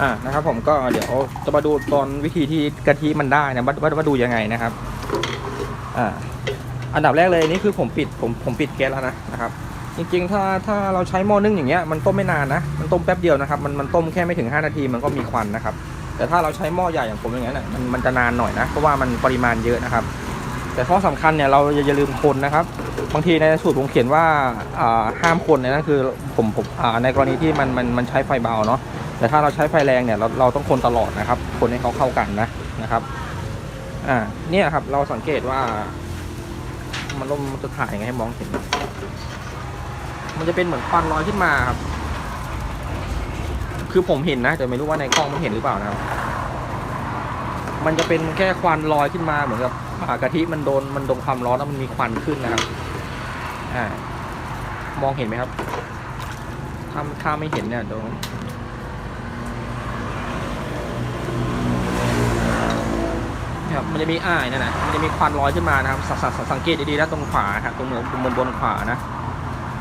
อ่านะครับ ผมก็เดี๋ยวจะมาดูตอนวิธีที่กะทิมันได้นะว่าว่าว่าดูยังไงนะครับ อ่า อันดับแรกเลยนี่คือผมปิดผมผมปิดแก๊สแล้วนะนะครับ จริงๆ ถ้าถ้าเราใช้หม้อนึ่งอย่างเงี้ยมันต้มไม่นานนะมันต้มแป๊บเดียวนะครับ มันมันต้มแค่ไม่ถึง 5 นาทีมันก็มีควันนะครับ แต่ถ้าเราใช้หม้อใหญ่อย่างผมอย่างเงี้ยน่ะมันมันจะนานหน่อยนะเพราะว่ามันปริมาณเยอะนะครับ แต่ข้อสำคัญเนี่ยเราอย่าอย่าลืมคนนะครับบางทีในสูตรผมเขียนว่าอ่าห้ามคนเนี่ยนั่นคือผมผมอ่าในกรณีที่มันมันมันใช้ไฟเบาเนาะ แต่ถ้าเราใช้ไฟแรงเนี่ยเราเราต้องคนตลอดนะครับ คนให้เขาเข้ากันนะนะครับ อ่าเนี่ยครับเราสังเกตว่า มันลมมันจะถ่ายยังไงให้มองเห็น มันจะเป็นเหมือนควันลอยขึ้นมาครับ คือผมเห็นนะแต่ไม่รู้ว่าในกล้องมันเห็นหรือเปล่านะครับ มันจะเป็นแค่ควันลอยขึ้นมาเหมือนกับอ่ากะทิมันโดนมันโดนความร้อนแล้วมันมีควันขึ้นนะครับ อ่ามองเห็นไหมครับ ถ้าถ้าไม่เห็นเนี่ยเดี๋ยวเนี่ย ครับมันจะมีอ้ายนั่นนะมันจะมีควันลอยขึ้นมานะครับสสสสังเกตดีๆแล้วตรงขวาครับตรงเหนือบนบนขวานะ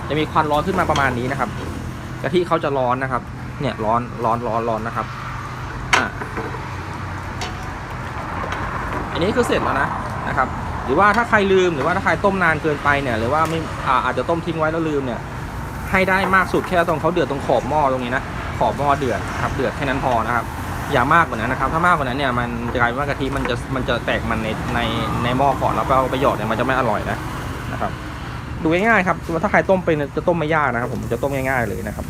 จะมีควันร้อนขึ้นมาประมาณนี้นะครับกะทิเขาจะร้อนนะครับ เนี่ยร้อนร้อนร้อนร้อนนะครับอ่าอันนี้คือเสร็จแล้วนะนะครับ หรือว่าถ้าใครลืมหรือว่าถ้าใครต้มนานเกินไปเนี่ย หรือว่าไม่อาอาจจะต้มทิ้งไว้แล้วลืมเนี่ย ให้ได้มากสุดแค่ตรงเขาเดือดตรงขอบหม้อตรงนี้นะขอบหม้อเดือดครับเดือดแค่นั้นพอนะครับ อย่ามากกว่านั้นนะครับ ถ้ามากกว่านั้นเนี่ยมันจะกลายเป็นว่ากะทิมันจะมันจะแตกมันในในในหม้อก่อนแล้วก็เอาไปหยอดเนี่ยมันจะไม่อร่อยนะนะครับ ดูง่ายๆครับถ้าใครต้มเป็นจะต้มไม่ยากนะครับ ผมจะต้มง่ายๆเลยนะครับ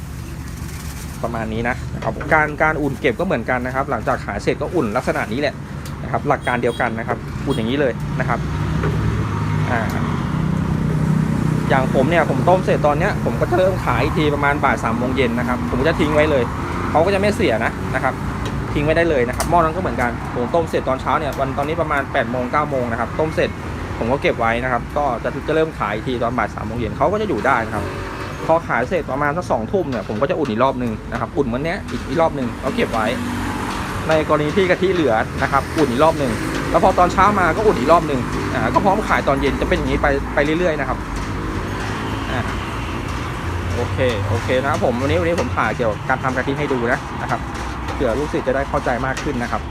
ประมาณนี้นะนะครับการการอุ่นเก็บก็เหมือนกันนะครับ หลังจากขายเสร็จก็อุ่นลักษณะนี้แหละนะครับ หลักการเดียวกันนะครับ อุ่นอย่างนี้เลยนะครับอ่าอย่างผมเนี่ยผมต้มเสร็จตอนเนี้ยผมก็จะเริ่มขายอีกทีประมาณบ่ายสามโมงเย็นนะครับ ผมจะทิ้งไว้เลยเขาก็จะไม่เสียนะนะครับ ทิ้งไว้ได้เลยนะครับหม้อนั้นก็เหมือนกันผมต้มเสร็จตอนเช้าเนี่ยวันตอนนี้ประมาณ8ปดโมงเก้าโมงนะครับต้มเสร็จผมก็เก็บไว้นะครับ ก็จะจะเริ่มขายทีตอนบ่ายสามโมงเย็นเขาก็จะอยู่ได้นะครับพอขายเสร็จประมาณสักสองทุ่มเนี่ยผมก็จะอุ่นอีกรอบนึงนะครับอุ่นเหมือนเนี้ยอีกรอบนึงแล้วเก็บไว้ ในกรณีที่กะทิเหลือนะครับอุ่นอีกรอบนึงแล้วพอตอนเช้ามาก็อุ่นอีกรอบนึงอ่าก็พร้อมขายตอนเย็นจะเป็นอย่างนี้ไปไปเรื่อยๆนะครับอ่าโอเคโอเคนะครับผมวันนี้วันนี้ผมถ่ายเกี่ยวกับการทำกะทิให้ดูนะนะครับ เผื่อลูกศิษย์จะได้เข้าใจมากขึ้นนะครับ